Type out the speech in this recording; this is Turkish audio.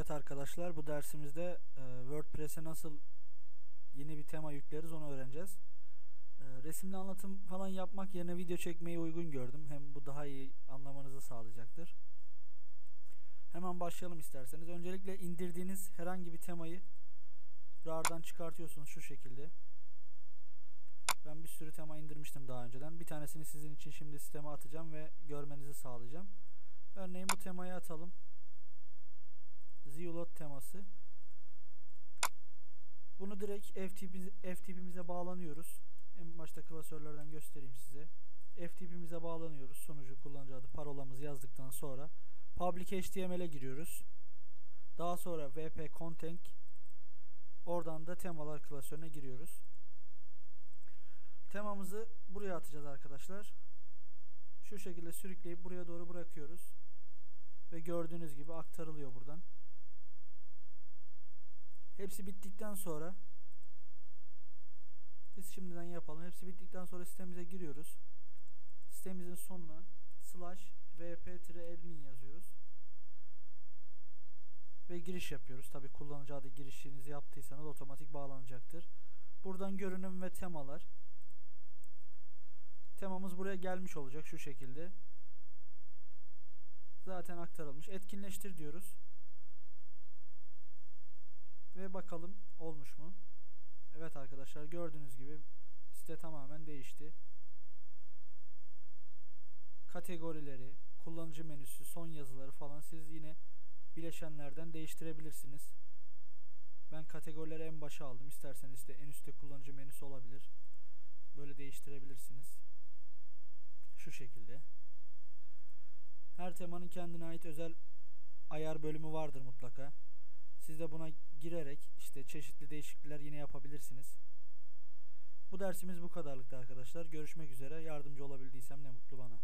Evet arkadaşlar bu dersimizde e, WordPress'e nasıl yeni bir tema yükleriz onu öğreneceğiz. E, resimli anlatım falan yapmak yerine video çekmeyi uygun gördüm. Hem bu daha iyi anlamanızı sağlayacaktır. Hemen başlayalım isterseniz. Öncelikle indirdiğiniz herhangi bir temayı RAR'dan çıkartıyorsunuz şu şekilde. Ben bir sürü tema indirmiştim daha önceden. Bir tanesini sizin için şimdi sisteme atacağım ve görmenizi sağlayacağım. Örneğin bu temayı atalım. Zeolot teması. Bunu direkt FTP, FTP'mize bağlanıyoruz. En başta klasörlerden göstereyim size. FTP'mize bağlanıyoruz. Sunucu, kullanıcı adı, parolamızı yazdıktan sonra Public HTML'e giriyoruz. Daha sonra WP Content oradan da temalar klasörüne giriyoruz. Temamızı buraya atacağız arkadaşlar. Şu şekilde sürükleyip buraya doğru bırakıyoruz. Ve gördüğünüz gibi aktarılıyor buradan. Hepsi bittikten sonra biz şimdiden yapalım. Hepsi bittikten sonra sitemize giriyoruz. Sitemizin sonuna slash vp-admin yazıyoruz. Ve giriş yapıyoruz. Tabi kullanıcı adı girişinizi yaptıysanız otomatik bağlanacaktır. Buradan görünüm ve temalar. Temamız buraya gelmiş olacak şu şekilde. Zaten aktarılmış. Etkinleştir diyoruz. Bakalım olmuş mu? Evet arkadaşlar gördüğünüz gibi site tamamen değişti. Kategorileri, kullanıcı menüsü, son yazıları falan siz yine bileşenlerden değiştirebilirsiniz. Ben kategorileri en başa aldım. İsterseniz de en üstte kullanıcı menüsü olabilir. Böyle değiştirebilirsiniz. Şu şekilde. Her temanın kendine ait özel ayar bölümü vardır mutlaka. Siz de buna girerek işte çeşitli değişiklikler yine yapabilirsiniz. Bu dersimiz bu kadarlıktı arkadaşlar. Görüşmek üzere. Yardımcı olabildiysem ne mutlu bana.